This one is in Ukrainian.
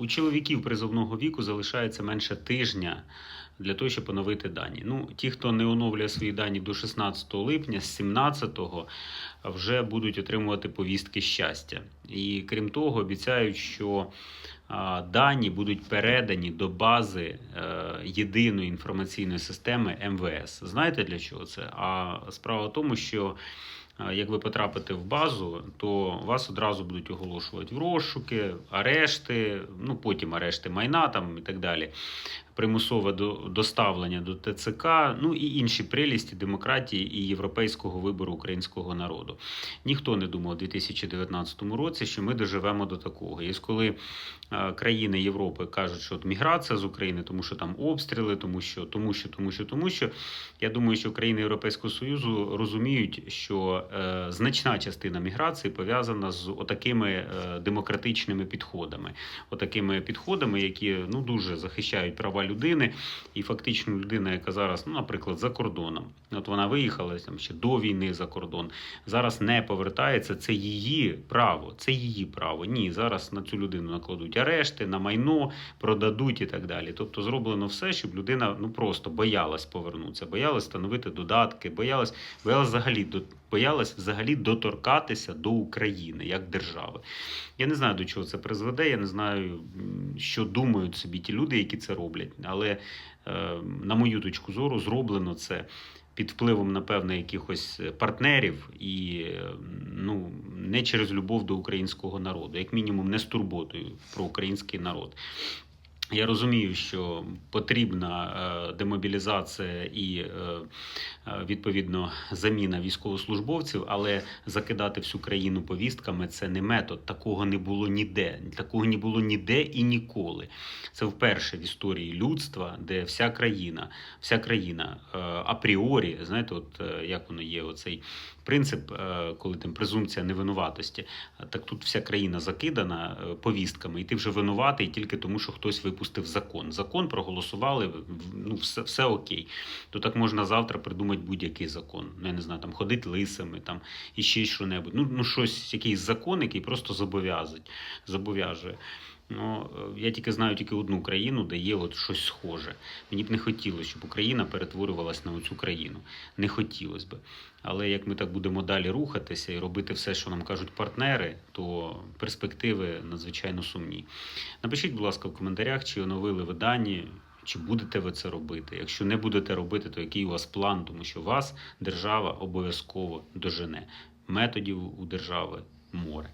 У чоловіків призовного віку залишається менше тижня для того, щоб оновити дані. Ну, ті, хто не оновлює свої дані до 16 липня, з 17-го вже будуть отримувати повістки щастя. І крім того, обіцяють, що дані будуть передані до бази е, єдиної інформаційної системи МВС. Знаєте для чого це? А справа в тому, що як ви потрапите в базу, то вас одразу будуть оголошувати в розшуки, арешти, ну потім арешти майна там і так далі. Примусове до- доставлення до ТЦК, ну і інші прелісті демократії і європейського вибору українського народу. Ніхто не думав у 2019 році, що ми доживемо до такого. І коли е, країни Європи кажуть, що от міграція з України, тому що там обстріли, тому що, тому що, тому що, тому що. Я думаю, що країни Європейського Союзу розуміють, що е, значна частина міграції пов'язана з отакими е, демократичними підходами, отакими підходами, які ну дуже захищають права людини, і фактично людина, яка зараз, ну, наприклад, за кордоном, от вона виїхала там ще до війни за кордон, зараз не повертається. Це її право, це її право. Ні, зараз на цю людину накладуть арешти, на майно, продадуть і так далі. Тобто зроблено все, щоб людина ну просто боялась повернутися, боялась встановити додатки, боялась, боялась взагалі до боялась взагалі доторкатися до України як держави. Я не знаю, до чого це призведе. Я не знаю, що думають собі ті люди, які це роблять. Але е, на мою точку зору, зроблено це. Під впливом, напевно, якихось партнерів і ну не через любов до українського народу, як мінімум, не з турботою про український народ. Я розумію, що потрібна е, демобілізація і е, е, відповідно заміна військовослужбовців, але закидати всю країну повістками це не метод. Такого не було ніде. Такого не було ніде і ніколи. Це вперше в історії людства, де вся країна, вся країна апріорі, знаєте, от як воно є, оцей принцип, коли там презумпція невинуватості. Так тут вся країна закидана повістками, і ти вже винуватий тільки тому, що хтось випустив закон. Закон проголосували, ну все, все окей. То так можна завтра придумати будь-який закон. Ну, я не знаю, там ходити лисами, там і ще що-небудь. Ну, ну щось, якийсь закон, який просто зобов'яжує. Ну, е, я тільки знаю тільки одну країну, де є от щось схоже. Мені б не хотілося, щоб Україна перетворювалася на оцю країну. Не хотілося б. Але як ми так будемо далі рухатися і робити все, що нам кажуть партнери, то перспективи надзвичайно сумні. Напишіть, будь ласка, в коментарях, чи оновили ви дані, чи будете ви це робити. Якщо не будете робити, то який у вас план, тому що вас держава обов'язково дожене. Методів у держави море.